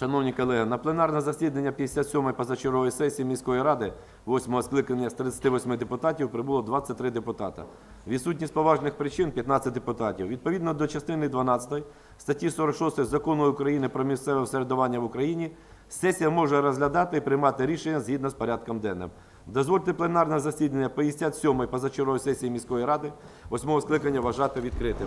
Шановні колеги, на пленарне засідання 57-ї позачергової сесії міської ради 8-го скликання з 38 депутатів прибуло 23 депутата. Відсутні з поважних причин 15 депутатів. Відповідно до частини 12 статті 46 Закону України про місцеве самоврядування в Україні, сесія може розглядати і приймати рішення згідно з порядком денним. Дозвольте пленарне засідання 57-ї позачергової сесії міської ради 8-го скликання вважати відкритим.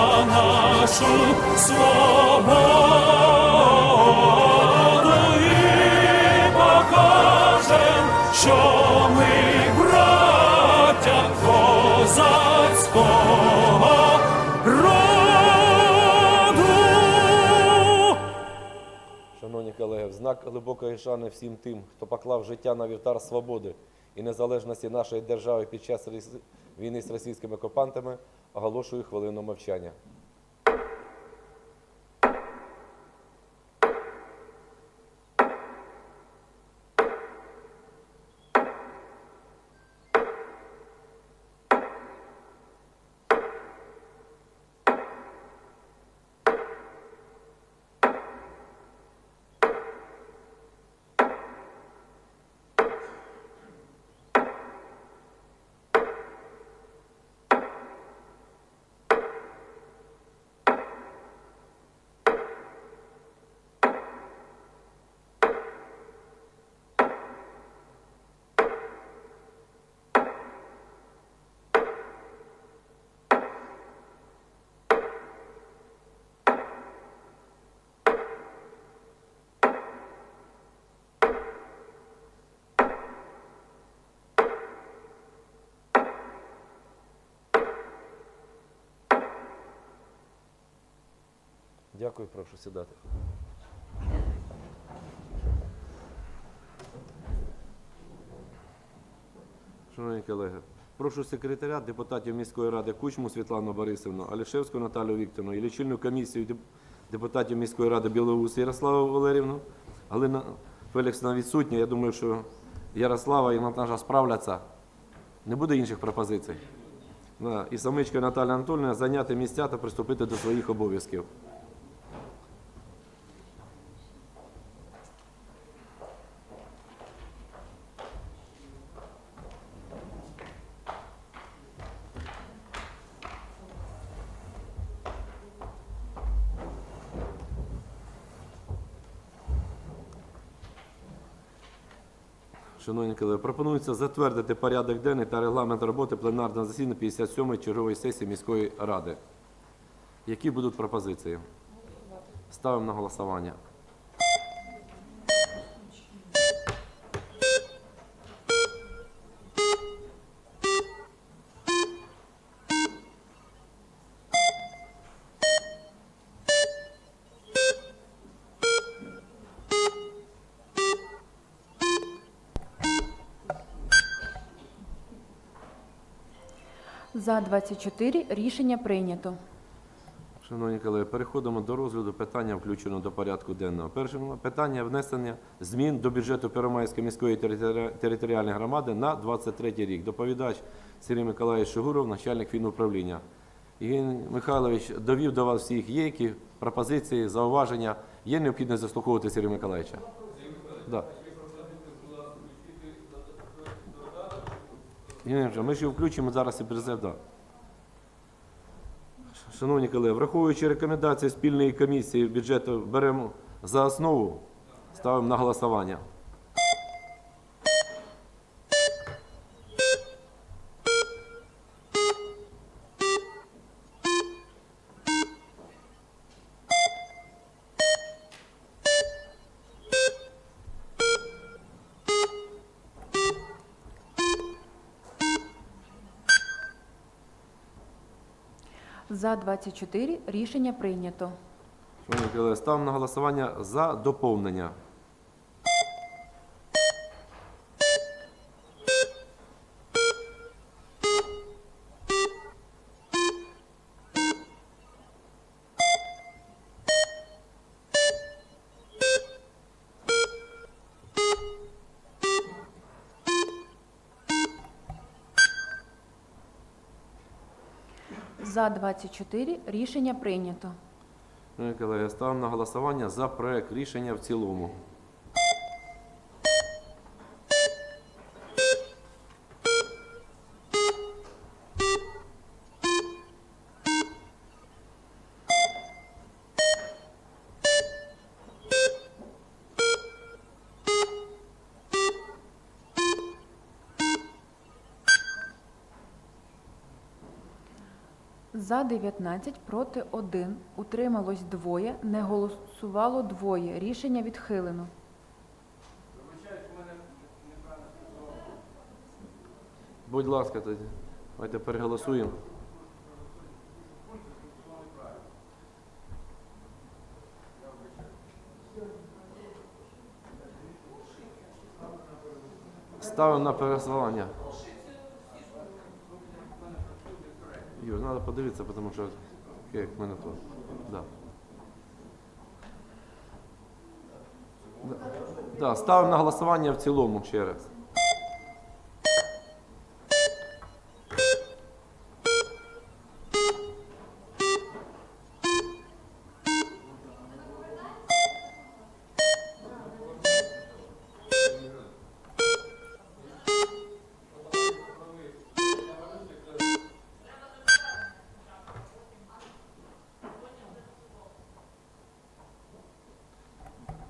нашу свободу і покажем, що ми браття козацького роду. Шановні колеги, в знак глибокої шани всім тим, хто поклав життя на вівтар свободи і незалежності нашої держави під час війни з російськими окупантами, оголошую хвилину мовчання. Дякую, прошу сідати. Шановні колеги, прошу секретаря депутатів міської ради Кучму Світлану Борисовну, Алішевську Наталію Вікторовну і лічильну комісію депутатів міської ради Білоус Ярославу Валерівну. Галина Феліксовна відсутня. Я думаю, що Ярослава і Наташа справляться. Не буде інших пропозицій. І самичка Наталя Анатольовна зайняти місця та приступити до своїх обов'язків. Шановні колеги, пропонується затвердити порядок денний та регламент роботи пленарного засідання 57-ї чергової сесії міської ради. Які будуть пропозиції? Ставимо на голосування. За 24 рішення прийнято. Шановні колеги, переходимо до розгляду питання, включеного до порядку денного. Перше питання внесення змін до бюджету Первомайської міської територіальної громади на 23 рік. Доповідач Сергій Миколаївич Шигуров, начальник фінуправління. Євгеній Михайлович довів до вас всіх, є які пропозиції, зауваження, є необхідність заслуховувати Сергія Миколаївича? Да. Євгеній Михайлович, ми його включимо зараз і призив. Шановні колеги, враховуючи рекомендації спільної комісії бюджету, беремо за основу, ставимо на голосування. За 24 рішення прийнято. Шановні колеги, ставимо на голосування за доповнення. За 24 рішення прийнято. Шановні колеги, ставимо на голосування за проект рішення в цілому. За 19, проти 1, утрималось двоє, не голосувало двоє. Рішення відхилено. Будь ласка, тоді. Давайте переголосуємо. Ставимо на переголосування. Юр, треба подивитися, тому що як в мене то. Да. Да. Ставимо на голосування в цілому ще раз.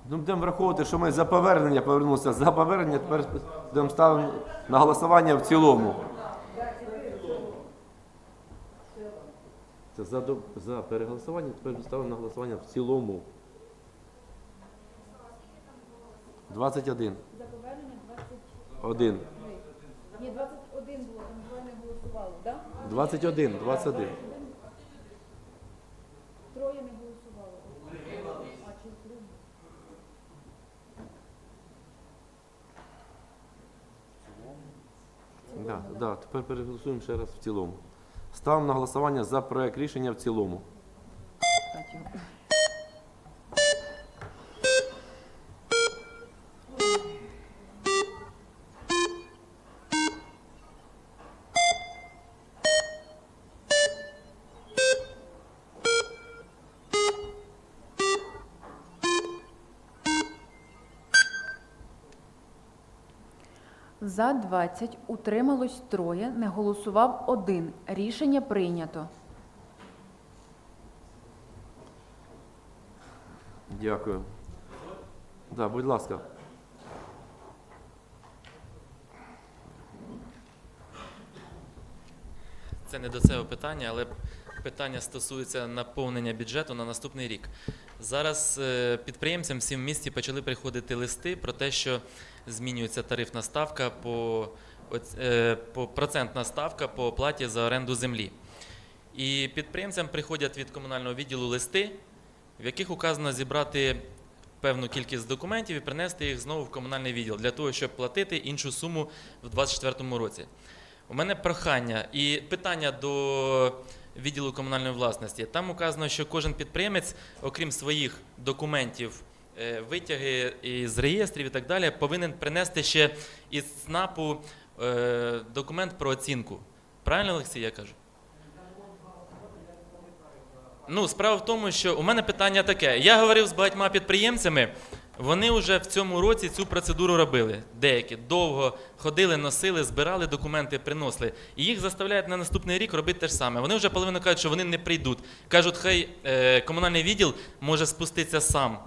Ну, будемо враховувати, що ми за повернення повернулися. За повернення тепер будемо ставити на голосування в цілому. Це за, до- за переголосування, тепер ставимо на голосування в цілому. 21. За повернення 1. Ні, 21 було, там двоє не голосувало, так? 21. 21. Троє не голосувало. А чи три? Да, тепер переголосуємо ще раз в цілому. Ставимо на голосування за проект рішення в цілому. За 20 утрималось троє, не голосував один. Рішення прийнято. Дякую. Да, будь ласка. Це не до цього питання, але питання стосується наповнення бюджету на наступний рік. Зараз е, підприємцям всім в місті почали приходити листи про те, що змінюється тарифна ставка по, е, по процентна ставка по оплаті за оренду землі. І підприємцям приходять від комунального відділу листи, в яких указано зібрати певну кількість документів і принести їх знову в комунальний відділ для того, щоб платити іншу суму в 2024 році. У мене прохання і питання до відділу комунальної власності. Там указано, що кожен підприємець, окрім своїх документів, витяги із реєстрів і так далі, повинен принести ще із СНАПу е, документ про оцінку. Правильно, Олексій, я кажу? Ну, справа в тому, що у мене питання таке. Я говорив з багатьма підприємцями, вони вже в цьому році цю процедуру робили. Деякі довго ходили, носили, збирали документи, приносили. І їх заставляють на наступний рік робити те ж саме. Вони вже половину кажуть, що вони не прийдуть. Кажуть, хай е, комунальний відділ може спуститися сам.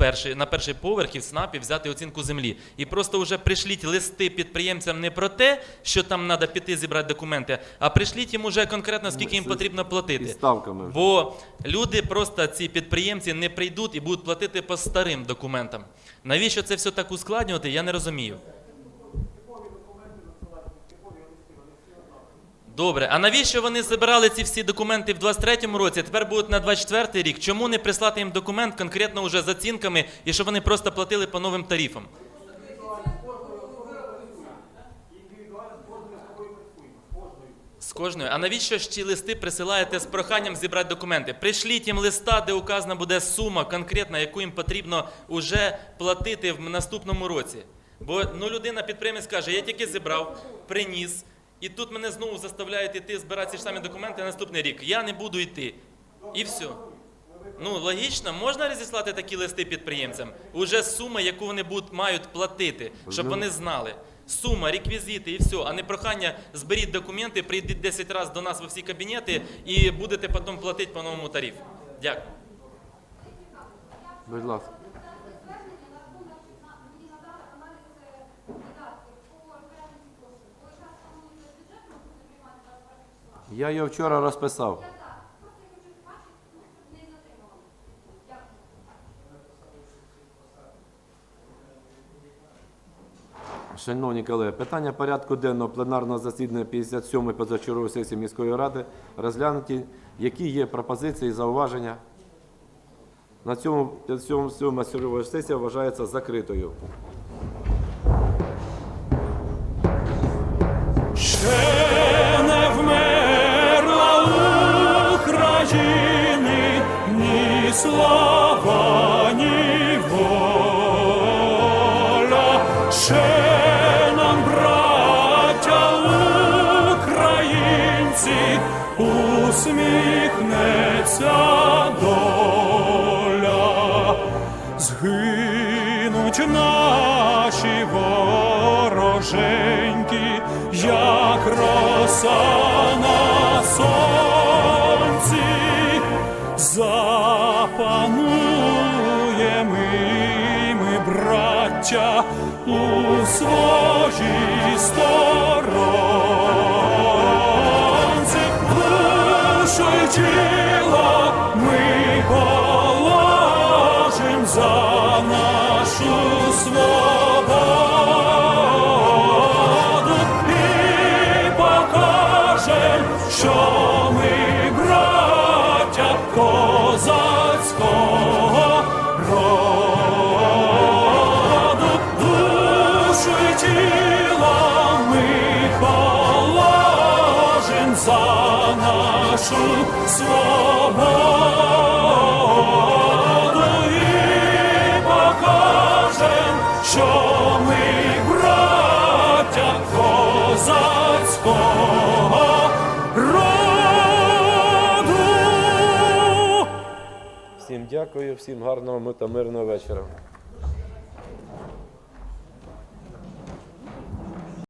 Перший, на перший поверх і в СНАПі взяти оцінку землі. І просто вже прийшліть листи підприємцям не про те, що там треба піти зібрати документи, а прийшліть їм уже конкретно, скільки їм потрібно платити. Ставками. Бо люди просто ці підприємці не прийдуть і будуть платити по старим документам. Навіщо це все так ускладнювати, я не розумію. Добре, а навіщо вони збирали ці всі документи в 23-му році, тепер будуть на 24-й рік? Чому не прислати їм документ конкретно вже з оцінками і щоб вони просто платили по новим тарифам? З кожною. А навіщо ж ці листи присилаєте з проханням зібрати документи? Пришліть їм листа, де указана буде сума конкретна, яку їм потрібно уже платити в наступному році. Бо ну, людина, підприємець каже, я тільки зібрав, приніс, і тут мене знову заставляють іти збирати ці ж самі документи на наступний рік. Я не буду йти. І все. Ну, логічно, можна розіслати такі листи підприємцям? Уже сума, яку вони будуть, мають платити, щоб вони знали. Сума, реквізити і все, а не прохання зберіть документи, прийдіть 10 разів до нас во всі кабінети і будете потім платити по новому тарифу. Дякую. Будь ласка. Я його вчора розписав. Шановні колеги, питання порядку денного пленарного засідання 57-ї позачергової сесії міської ради розглянуті. Які є пропозиції, і зауваження? На цьому 57 сьогодні сесія вважається закритою. Слава, ні. Ще нам, браття українці, усміхнеться. Згинуть наші вороженьки, як роса на сонці, запануємо і ми, браття, у своїй сторонці, душу нашу свободу і покажем, що ми браття козацького роду. Всім дякую, всім гарного та мирного вечора.